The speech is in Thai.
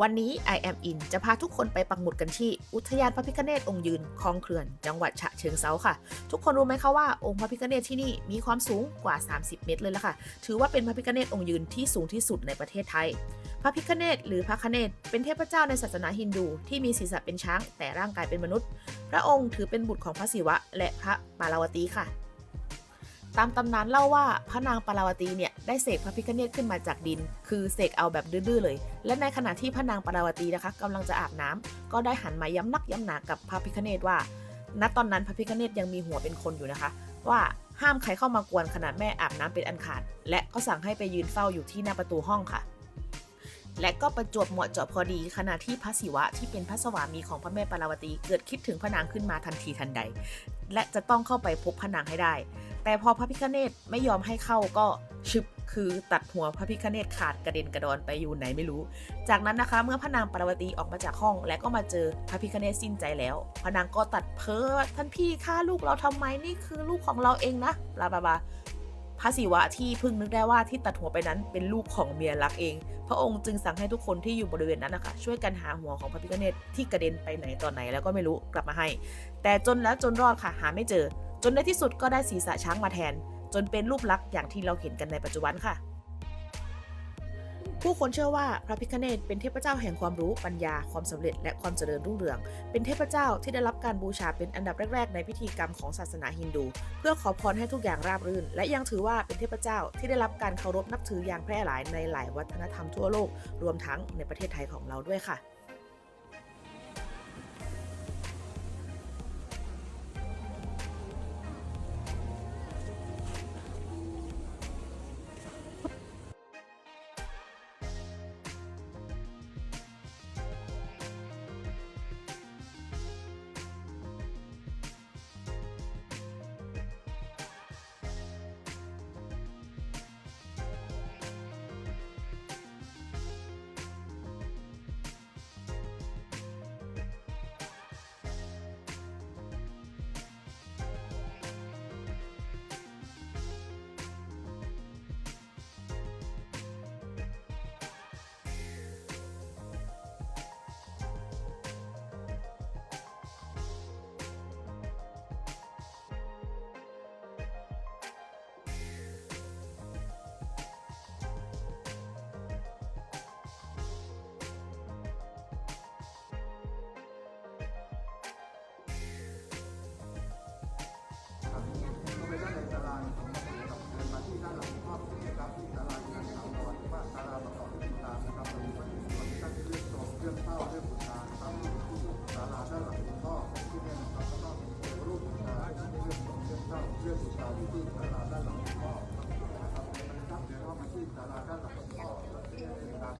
วันนี้ I am in จะพาทุกคนไปปักหมุดกันที่ อุทยานพระพิฆเนศองค์ยืนคลองเขื่อน จังหวัดฉะเชิงเซาค่ะ ทุกคนรู้ไหมคะว่าองค์พระพิฆเนศที่นี่มีความสูงกว่า 30 เมตรเลยละค่ะ ถือว่าเป็นพระพิฆเนศองค์ยืนที่สูงที่สุดในประเทศไทย พระพิฆเนศหรือพระคเนศเป็นเทพเจ้าในศาสนาฮินดู ที่มีศีรษะเป็นช้างแต่ร่างกายเป็นมนุษย์ พระองค์ถือเป็นบุตรของพระศิวะ และพระปาราวตีค่ะ ตามตำนานเล่าว่าพระนางปาราวตีเนี่ยได้เสกพระพิฆเนศขึ้นมาจากดิน คือเสกเอาแบบดื้อๆเลย และในขณะที่พระนางปาราวตีนะคะกำลังจะอาบน้ำก็ได้หันมาย้ำนักย้ำหนากับพระพิฆเนศว่า ณตอนนั้นพระพิฆเนศยังมีหัวเป็นคนอยู่นะคะ ว่าห้ามใครเข้ามากวนขนาดแม่อาบน้ำเป็นอันขาด และก็สั่งให้ไปยืนเฝ้าอยู่ที่หน้าประตูห้องค่ะ และก็ประจวบเหมาะเจาะพอดีขณะที่พระศิวะที่เป็นพระสวามีของพระแม่ปาราวตีเกิดคิดถึงพระนางขึ้นมาทันทีทันใด และจะต้องเข้าไปพบพระนางให้ได้ แต่พอพระพิฆเนศไม่ยอมให้เข้าก็ชึบคือตัดหัวพระพิฆเนศขาดกระเด็นกระดอนไปอยู่ไหนไม่รู้ จากนั้นนะคะ เมื่อพระนางปารวตีออกมาจากห้อง และก็มาเจอพระพิฆเนศสิ้นใจแล้วพระนางก็ตัดเพ้อท่านพี่ฆ่าลูกเราทำไมนี่คือลูกของเราเองนะบลาบลา พระศิวะที่เพิ่งนึกได้ว่าที่ตัดหัวไปนั้นเป็นลูกของเมียรักเอง พระองค์จึงสั่งให้ทุกคนที่อยู่บริเวณนั้นนะคะช่วยกันหาหัวของพระพิฆเนศที่กระเด็นไปไหนตอนไหนแล้วก็ไม่รู้กลับมาให้ แต่จนแล้วจนรอดค่ะหาไม่เจอ จนในที่สุดก็ได้ศีรษะช้างมาแทน จนเป็นรูปลักษณ์อย่างที่เราเห็นกันในปัจจุบันค่ะ ผู้คนเชื่อว่าพระพิฆเนศเป็นเทพเจ้าแห่งความรู้ปัญญาความสำเร็จและความเจริญรุ่งเรือง เป็นเทพเจ้าที่ได้รับการบูชาเป็นอันดับแรก ๆ ในพิธีกรรมของศาสนาฮินดู เพื่อขอพรให้ทุกอย่างราบรื่น และยังถือว่าเป็นเทพเจ้าที่ได้รับการเคารพนับถืออย่างแพร่หลายในหลายวัฒนธรรมทั่วโลก รวมทั้งในประเทศไทยของเราด้วยค่ะานในศาลาของเรับเดินมาที่ด้านหลังครอบนะครับที่ศาลาที่นั่งถาวรหรือว่าศาลาประกอบพิธีการนะครับเรามีวัตถุส่วนที่ท่านได้เลือกชมเรื่องเข้าเรื่องบูชานะครับที่ศาลาด้านหลังหลวงพ่อที่นี่นะครับแล้วก็มีรูปบูชาที่ท่านได้เลือกชมเรื่องเข้าเรื่องบูชาที่ที่ศาลาด้านหลังหลวงพ่อนะครับเดี๋ยวเรามาที่ศาลาด้านหลัง